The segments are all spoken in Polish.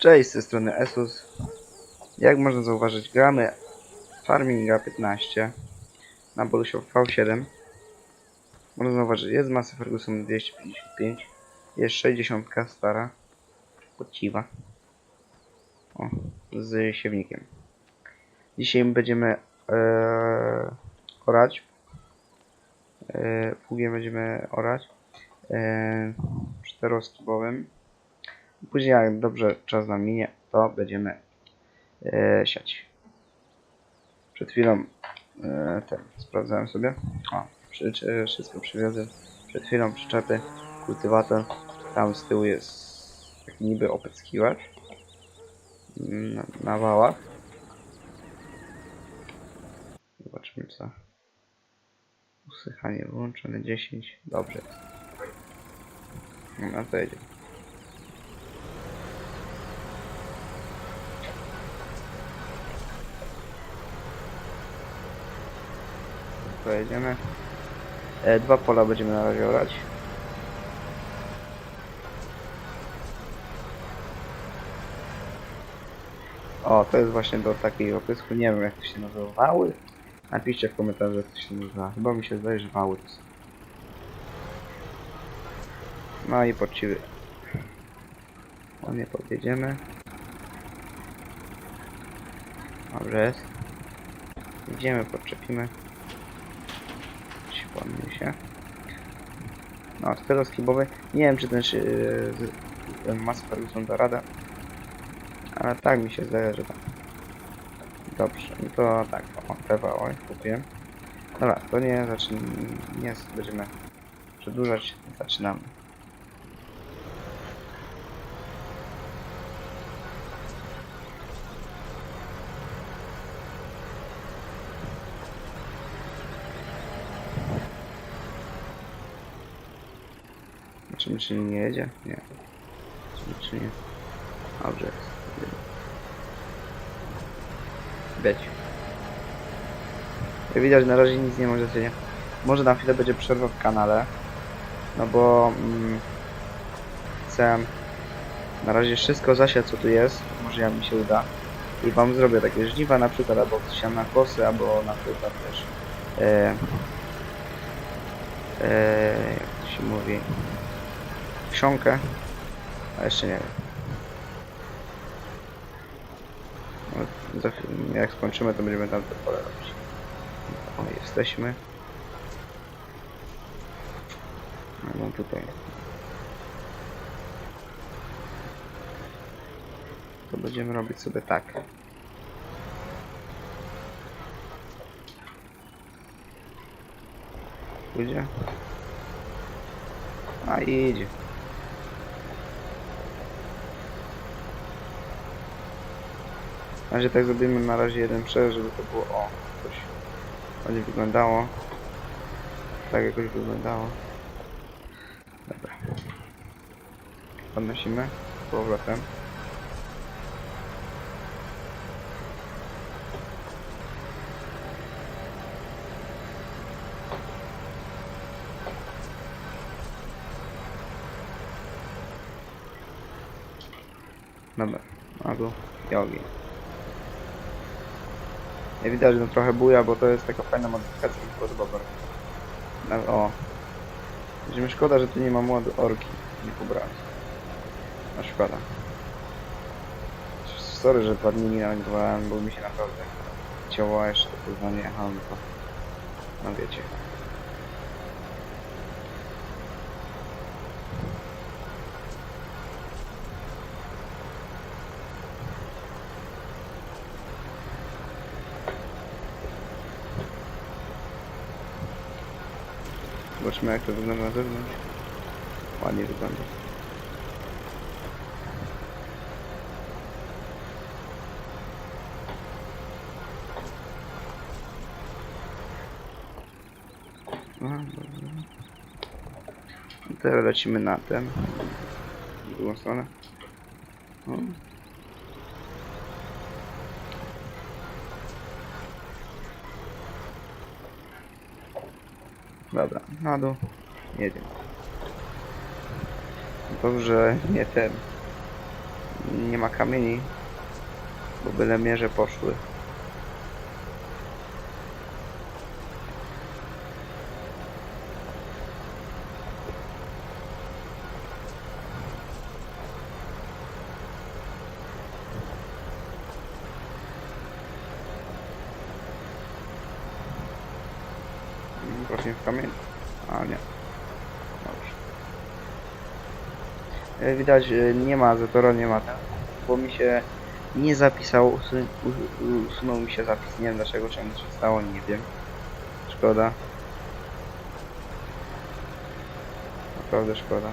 Cześć, z tej strony Esus. Jak można zauważyć, gramy Farminga 15 na Borusie V7. Można zauważyć, jest masa Ferguson 255, jest 60 stara, podciwa. O, z siewnikiem. Dzisiaj będziemy e, orać. E, pługiem będziemy orać. E, czteroskibowym. Później jak dobrze czas nam minie, to będziemy e, siać. Przed chwilą e, ten, sprawdzałem sobie. O, przy, wszystko przywiozłem. Przed chwilą przyczepy, kultywator. Tam z tyłu jest taki niby opryskiwacz na, na wałach. Zobaczmy co. Usychanie wyłączone 10. Dobrze. No to jedzie. Pojedziemy. E, dwa pola będziemy na razie orać. O, to jest właśnie do takiego opysku. Nie wiem jak to się nazywa. Wały? Napiszcie w komentarzu jak to się nazywa. Chyba mi się zdaje, że wały to są. No i poczciwy. O nie podjedziemy. Dobrze jest. Idziemy, podczepimy. Przypomnij się. No, czteroskibowy. Nie wiem, czy ten, z- ten Mas Ferguson da radę. Ale tak mi się zdaje, że tak. Dobrze, no to tak, o, wały kupiłem. Dobra, to nie zaczynamy, nie będziemy przedłużać, zaczynamy. Zobaczymy, czy nie jedzie? Nie. Zobaczymy, czy nie. Dobrze jest. Być. Jak widać, na razie nic nie możecie nie. Może na chwilę będzie przerwa w kanale. No bo mm, chcę na razie wszystko zasiać co tu jest. Może jak mi się uda. I wam zrobię takie żniwa na przykład, albo na kosy, albo na przykład też e, e, jak to się mówi książkę, a jeszcze nie wiem. No, jak skończymy, to będziemy tam pole robić. O, jesteśmy. No, mam tutaj. To będziemy robić sobie tak. Pójdzie? A idzie. Na razie tak zrobimy na razie jeden przerw, żeby to było o, coś będzie wyglądało. Tak jakoś wyglądało. Dobra. Podnosimy powrotem. Dobra, albo i ogień. Nie widać, że trochę buja, bo to jest taka fajna modyfikacja, mi podoba. No, o. Będziemy szkoda, że tu nie ma młody orki. Nie pobrałem. No szkoda. Sorry, że dwa dni nie nagrywałem, bo mi się naprawdę ciało, a jeszcze to kurwa nie jechałem, to... No wiecie. Zobaczmy jak to wygląda na zewnątrz. Ładnie wygląda. I Teraz lecimy na ten. W drugą stronę. O. Dobra, na dół. Jedziemy. Dobrze, nie ten. Nie ma kamieni, bo byle mierze poszły. Kamieniu. A nie. Dobrze. E, Widać, e, nie ma Zetora, nie ma ten, bo mi się nie zapisał, usunął mi się zapis, nie wiem dlaczego, czemu się stało, nie wiem. Szkoda. Naprawdę szkoda.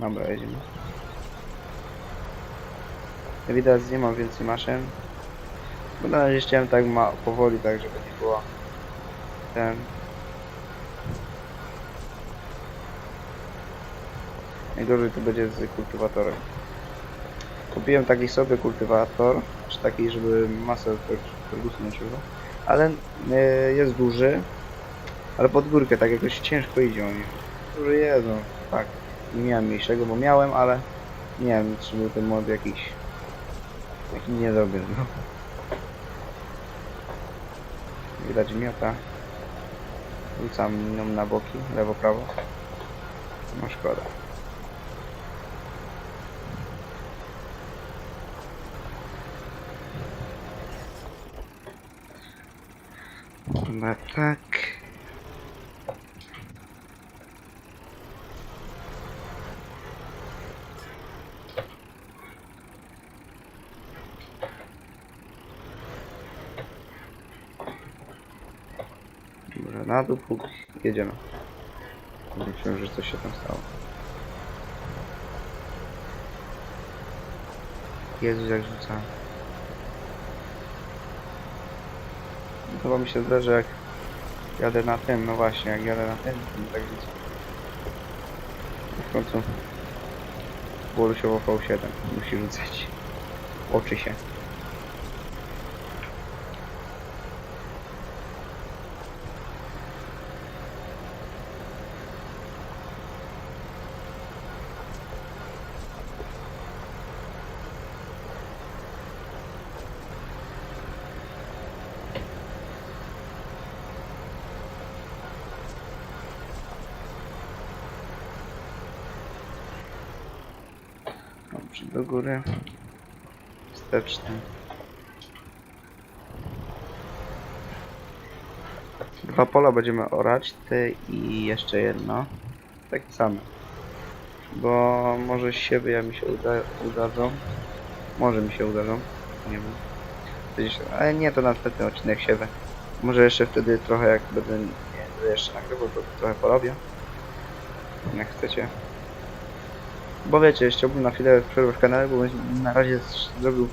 Dobra, jedziemy. Widać, nie mam więcej maszyn. Bo na razie chciałem tak ma powoli, tak żeby nie było ten. Najgorzej to będzie z kultywatorem. Kupiłem taki sobie kultywator, czy taki, żeby masę Ferguson nosiło, ale e, jest duży, ale pod górkę tak jakoś ciężko idzie on. Duży jest, no, tak. Nie miałem mniejszego, bo miałem, ale nie wiem, czy był ten mod jakiś taki niedobry, no. Widać miota. Rzucam ją na boki, lewo, prawo. No szkoda. Chyba tak. Może na dół, póki jedziemy. Myślę, że coś się tam stało. Jezus, jak rzuca. Chyba mi się zdarzy, jak jadę na tym, no właśnie, jak jadę na tym, to tak rzuca. W końcu Bolusiowo V7 musi rzucać. Oczy się. Dobrze, do góry. Wsteczny. Dwa pola będziemy orać, ty i jeszcze jedno. Takie same. Bo może siebie mi się uda udadzą. Może mi się udadzą. Nie wiem. Gdzieś, ale nie, to następny odcinek siebie. Może jeszcze wtedy trochę jak będę nie, jeszcze nagrywał, to trochę porobię. Jak chcecie. Bo wiecie, chciałbym na chwilę przerwę w kanale, bo na razie zrobił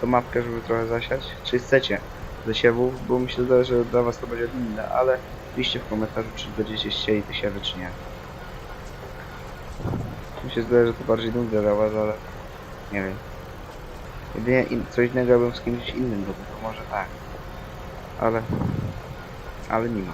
tą mapkę, żeby trochę zasiać. Czy chcecie zasiewów, bo mi się zdaje, że dla was to będzie inne, ale piszcie w komentarzu, czy będziecie chcieli te siewy, czy nie. Mi się zdaje, że to bardziej nudne dla was, ale nie wiem. Jedynie in, coś innego bym z kimś innym robił, to może tak. Ale... Ale nie ma.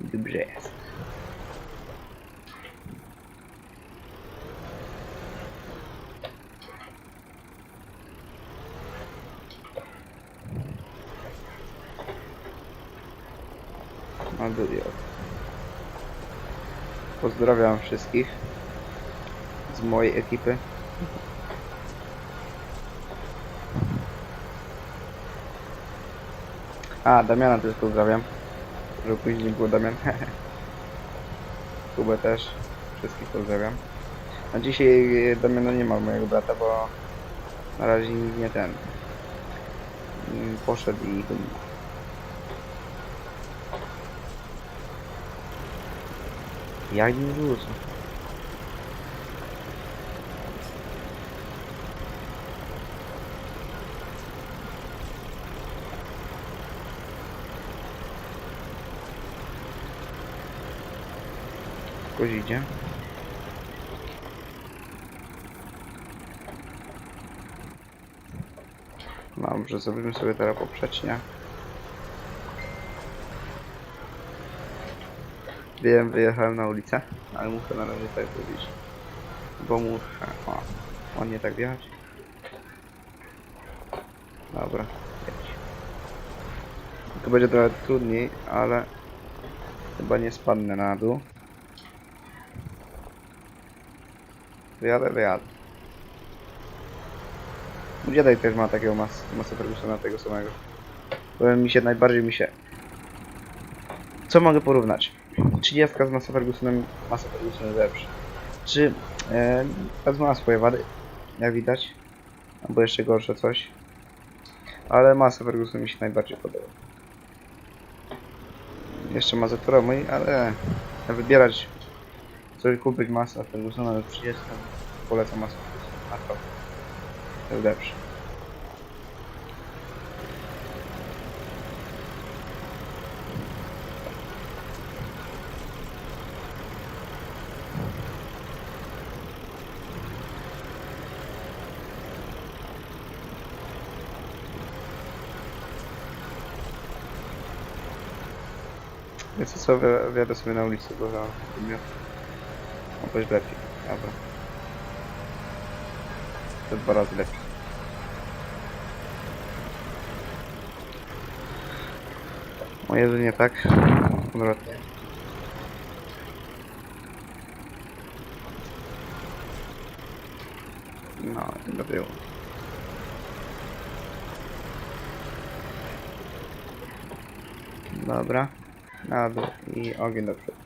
Dobrze jest. Ładuję. Pozdrawiam wszystkich z mojej ekipy. A, Damiana też pozdrawiam. Żeby później nie było Damian. Kubę też. Wszystkich pozdrawiam. A dzisiaj e, Damiana nie ma mojego brata, bo na razie nie ten. Mm, Poszedł i Ja im wrócę. Ktoś idzie. Dobrze, zrobimy sobie teraz poprzecznie. Wiem, wyjechałem na ulicę, ale muszę na razie tak zrobić. Bo muszę. O, on nie tak wjechać. Dobra, jedź. To będzie trochę trudniej, ale chyba nie spadnę na dół. Wyjadę, wyjadę. Dziadek też ma takiego mas masa Fergusona tego samego. Powiem mi się, najbardziej mi się... Co mogę porównać? 30 z Masa Fergusonem, Masa Ferguson lepszy. Czy... E, Kazma ma swoje wady, jak widać. Albo jeszcze gorsze coś. Ale Masa Ferguson mi się najbardziej podoba. Jeszcze ma Zatora mój, ale... Wybierać... Coś kupić Masa Fergusona do 30, polecam Masa Fergusona. Naprawdę. To jest lepszy. Co, wy- wyjadę sobie na ulicę, bo za no być lepiej. Dobra. To dwa razy lepiej. O Jezu, nie tak. Odwrotnie. No, do tyłu. Dobra. Na i ogień do przodu.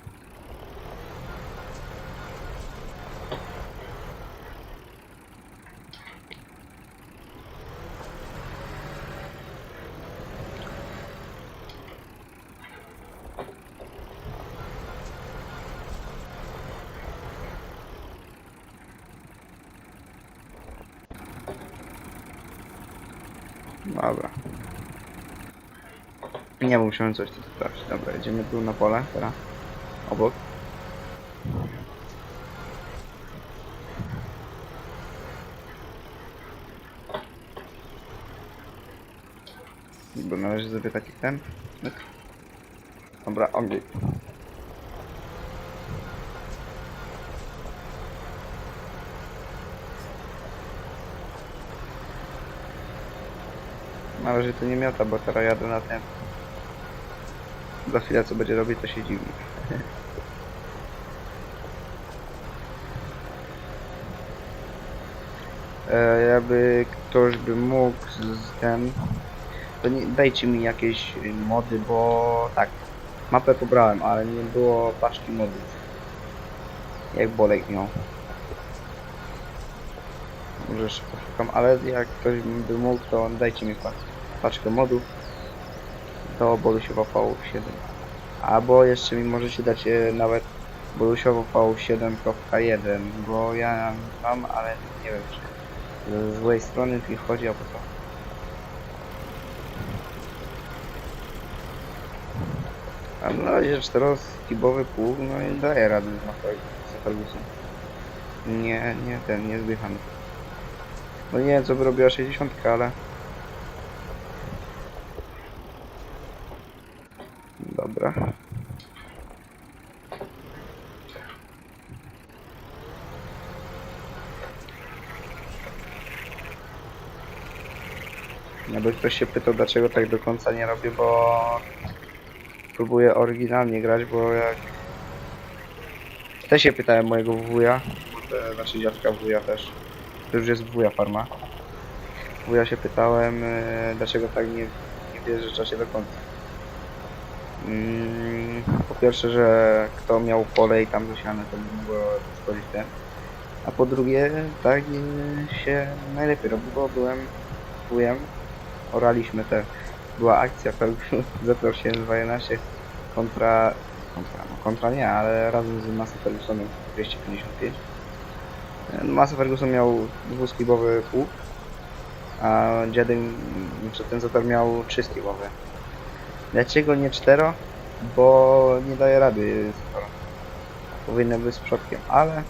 Dobra. Nie, bo musiałem coś tu sprawdzić. Dobra, jedziemy tu na pole, teraz. Obok. Bo należy sobie taki ten. Dobra, ogień. Na razie to nie miota, bo teraz jadę na ten. Za chwilę co będzie robić, to się dziwi. e, jakby ktoś by mógł z, ten... To nie, dajcie mi jakieś mody, bo tak. Mapę pobrałem, ale nie było paczki modów. Jak Bolek miał. Może jeszcze poszukam, ale jak ktoś by mógł, to dajcie mi pa paczkę modów do Bolusiowa V7. Albo jeszcze mi możecie dać e, nawet Bolusiowo V7.1, bo ja mam, ale nie wiem czy z złej strony mi chodzi, albo co. A na razie czteroskibowy pług, no i daje radę z Ferguson. Nie, nie ten, nie zdychamy. No nie wiem co by robiła 60, ale... Dobra. Jakby ktoś się pytał dlaczego tak do końca nie robię, bo próbuję oryginalnie grać, bo jak też się pytałem mojego wuja, e, znaczy dziadka wuja też, to już jest wuja farma. Wuja się pytałem e, dlaczego tak nie, nie wjeżdża się do końca. Mm, po pierwsze, że kto miał pole i tam zasiane, to by mogło szkodzić ten. A po drugie, tak się najlepiej robi, bo byłem wujem, oraliśmy te, była akcja Zetor 711 kontra, kontra, no kontra nie, ale razem z Massa Fergusonem 255. E, Massa Ferguson miał dwuskibowy pług, a dziadek, czy ten Zetor miał trzyskibowy. Dlaczego nie cztero? Bo nie daje rady sporo. powinny być z przodkiem, ale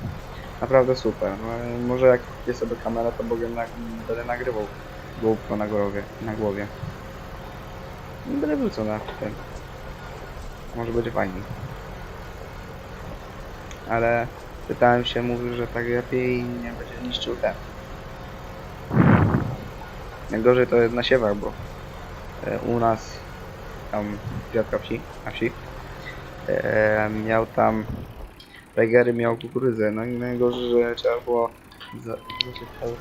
naprawdę super. No, może jak kupię sobie kamerę, to nag będę nagrywał GoPro na głowie. Na głowie. Będę wrócał na ten. Może będzie fajniej. Ale pytałem się, mówił, że tak lepiej nie będzie niszczył ten. Najgorzej to jest na siewach, bo e, u nas tam dziadka wsi, na wsi e, miał tam Regery miał kukurydzę, no i najgorzej, że trzeba było za, zacząć cały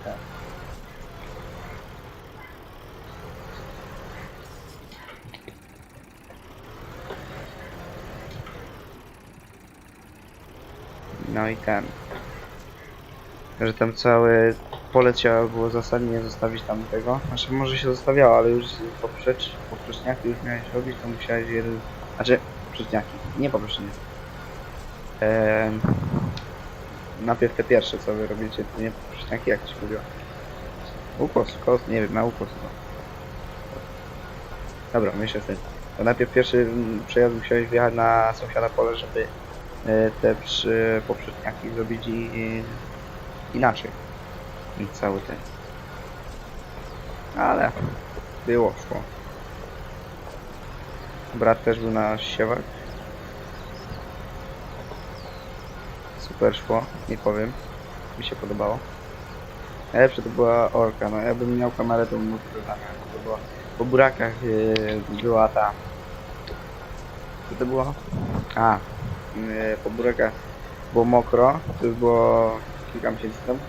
No i ten. Że tam całe pole trzeba było zasadnie zostawić tam tego. Znaczy może się zostawiało, ale już poprzecz, poprzeczniaki już miałeś robić, to musiałeś je... Znaczy poprzeczniaki, nie poprzeczniaki. Ehm, najpierw te pierwsze co wy robicie, to nie poprzeczniaki jak to się mówiło. Ukos, kos, nie wiem, na ukos. No. Dobra, myślę sobie. To najpierw pierwszy mm, przejazd musiałeś wjechać na sąsiada pole, żeby te przy poprzedniaki zrobić i inaczej. I cały ten. Ale było, szło. Brat też był na siewach. Super szło, nie powiem. Mi się podobało. Najlepsze to była orka, no jakbym miał kamerę to bym mógł to było po burakach yy, była ta... Co to było? A, po burakach było mokro, to już było kilka miesięcy temu.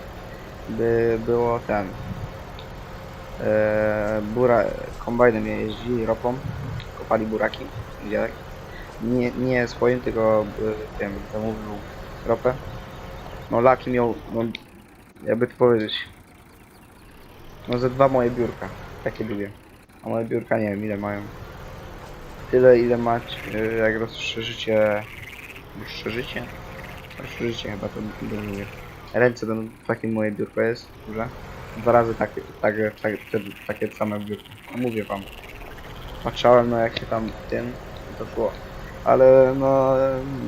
By było ten... Yy, bura, kombajnem ropą, kopali buraki, dziadek. Nie, nie swoim, tylko yy, tym zamówił ropę. No laki miał, no jakby to powiedzieć. No ze dwa moje biurka, takie długie. A moje biurka nie wiem ile mają. Tyle ile macie, y, jak rozszerzycie... Rozszerzycie? Rozszerzycie chyba to mówię. Ręce to takie moje biurko jest, duże. Dwa razy takie, takie, takie, takie same biurko. Mówię wam. Patrzałem no jak się tam tym, to szło. Ale no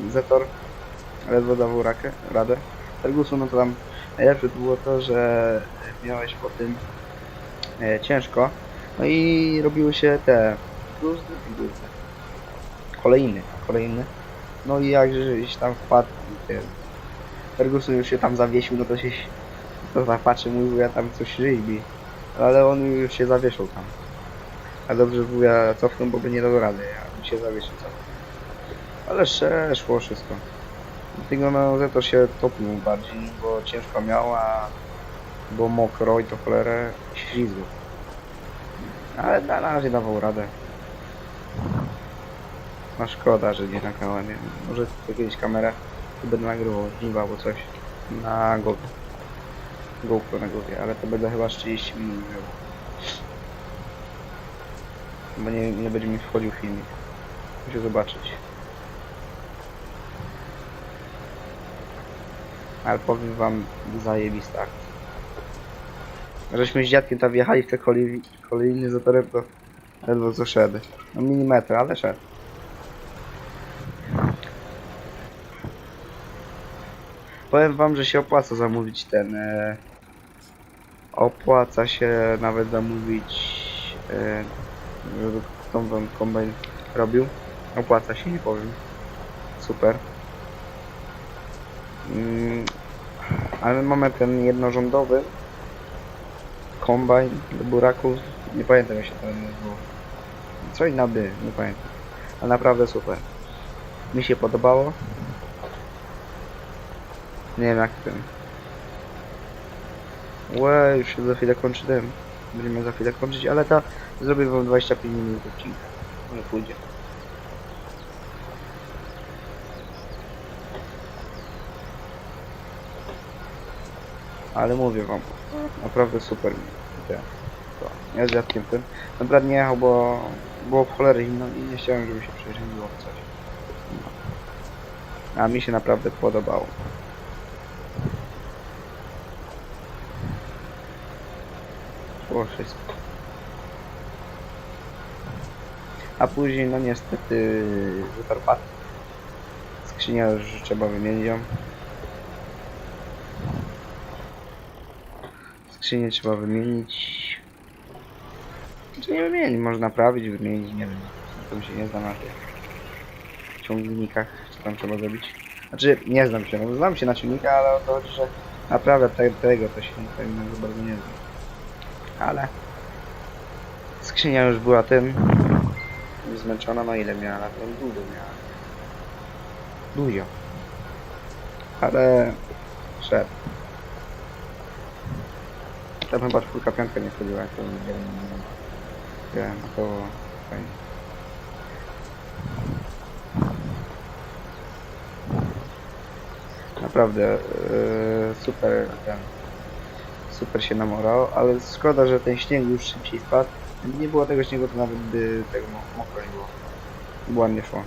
Zetor ledwo dawał rakę, radę. Ferguson no to tam najlepsze było to, że miałeś po tym e, ciężko. No i robiły się te i gluzdy. Kolejny, kolejny. No i jak żeś tam wpadł, ten Ferguson już się tam zawiesił, no to się to tak patrzy, mówił, ja tam coś rybi. Ale on już się zawieszał tam. A dobrze wuja cofnął, bo by nie dał rady, ja bym się zawiesił cofnął. Ale szło wszystko. Dlatego no to się topnął bardziej, bo ciężko miał, a było mokro i to cholerę ślizgu. Ale na razie dawał radę. No szkoda, że nie nagrałem. Może jakieś kamerę tu będę nagrywał żniwa albo coś na głowie. GoPro na głowie, ale to będę chyba z 30 minut miał. Bo nie, nie będzie mi wchodził filmik. Muszę zobaczyć. Ale powiem wam zajebista akcja. Żeśmy z dziadkiem tam wjechali w te kolej, kolejny zatorem, to ledwo co szedł. No milimetr, ale szedł. Powiem wam, że się opłaca zamówić ten... E, opłaca się nawet zamówić... E, żeby tą wam kombajn robił. Opłaca się, nie powiem. Super. Mm, ale mamy ten jednorządowy kombajn do buraków. Nie pamiętam jak się to nazywało. Coś na by, nie pamiętam. Ale naprawdę super. Mi się podobało. Nie wiem jak ten. Łe, już za chwilę kończy ten. Będziemy za chwilę kończyć, ale ta zrobię wam 25 minut odcinka. Nie pójdzie. Ale mówię wam, naprawdę super. Ja z dziadkiem tym. Naprawdę nie jechał, bo było w cholery zimno i nie chciałem, żeby się przeziębiło w coś. No. A mi się naprawdę podobało. Było wszystko. A później, no niestety, wytarł pad. Skrzynia już trzeba wymienić ją. Skrzynię trzeba wymienić. Czy nie wymienić, można naprawić, wymienić, nie wiem. Na tym się nie znam na tych ciągnikach, co tam trzeba zrobić. Znaczy, nie znam się, no znam się na ciągnikach, ale o to chodzi, że naprawia te, tego, to się za bardzo nie znam. Ale skrzynia już była tym zmęczona, no ile miała, na tym długo miała. Dużo. Ale szedł. Tam chyba czwórka, piątka nie wchodziła, to nie wiem, a to fajnie. Naprawdę yy, super ten super się namorał, ale szkoda, że ten śnieg już szybciej spadł. Nie było tego śniegu, to nawet by tego mo- mokro nie było. By ładnie szło.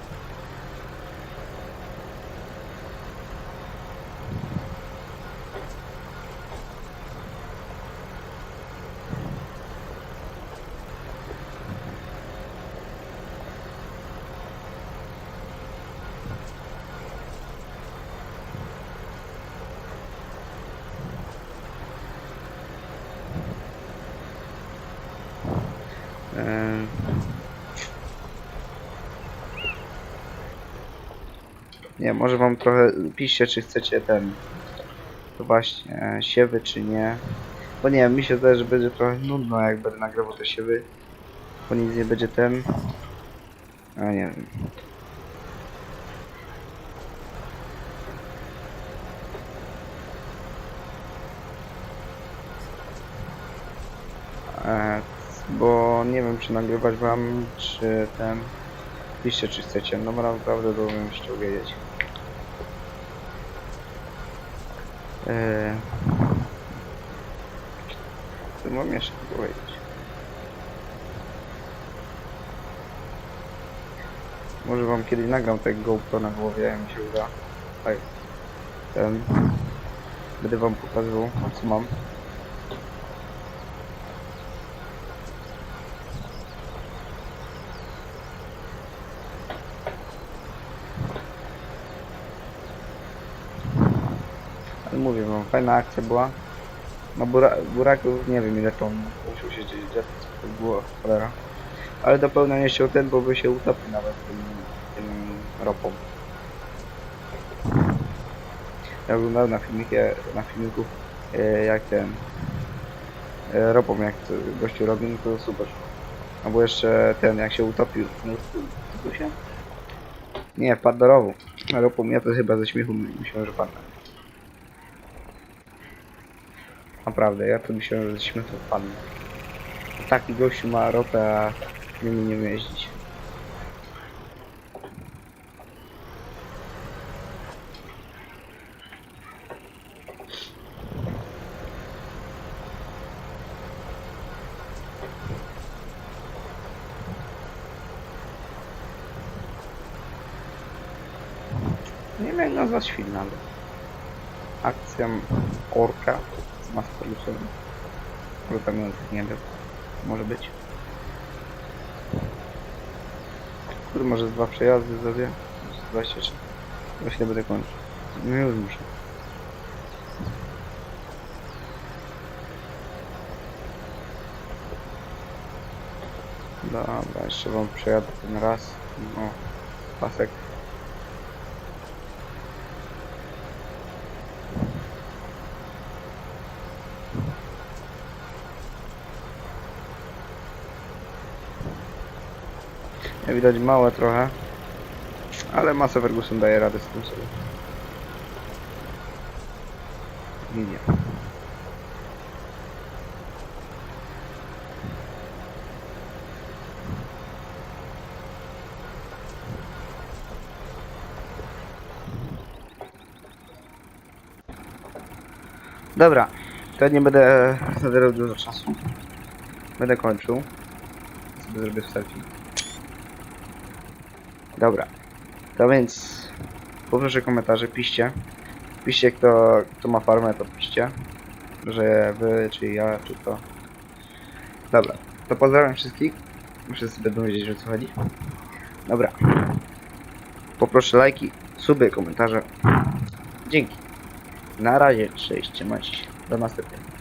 Nie, może wam trochę piszcie, czy chcecie ten. To właśnie, e, siewy, czy nie. Bo nie mi się zdaje, że będzie trochę nudno, jak będę nagrywał te siewy. Bo nic nie będzie ten. A nie wiem. E, bo nie wiem, czy nagrywać wam, czy ten. Piszcie, czy chcecie. No naprawdę to bym chciał wiedzieć. Eee... Co mam jeszcze powiedzieć? Może wam kiedyś nagram tego GoPro na głowie, jak mi się uda. Tak. Ten. Będę wam pokazywał, co mam. Ale mówię wam, fajna akcja była. No bura, buraków nie wiem ile ton musiał się gdzieś co to było cholera. Ale do pełna nie chciał ten, bo by się utopił nawet tym, tym ropą. Ja oglądałem na filmikie, na filmiku e, jak ten e, ropą jak to gościu robił, no to super. Albo jeszcze ten jak się utopił. No, się? Nie, wpadł do rowu. Ropą ja to chyba ze śmiechu myślałem, że padnę. Naprawdę, ja to myślałem, że ze śmiechu padnę. Taki gościu ma ropę, a nie mi nie jeździć. Nie wiem jak nazwać film nawet. Akcja Orka z Masterlusem. Rotamiących, nie wiem. Może być. Kurde, może dwa przejazdy zrobię? Może z 23. Właśnie będę kończył. No już muszę. Dobra, jeszcze wam przejadę ten raz. No, pasek. Jak widać małe trochę. Ale masę Ferguson daje radę z tym sobie. Linia. Dobra, to nie będę zabierał dużo czasu. Będę kończył. Sobie zrobię selfie. Dobra. To więc poproszę komentarze, piszcie. Piszcie kto, kto ma farmę, to piszcie. Że wy, czy ja, czy to. Dobra. To pozdrawiam wszystkich. Wszyscy będą wiedzieć, o co chodzi. Dobra. Poproszę lajki, suby, komentarze. Dzięki. Na razie, cześć, trzymajcie się. Do następnego.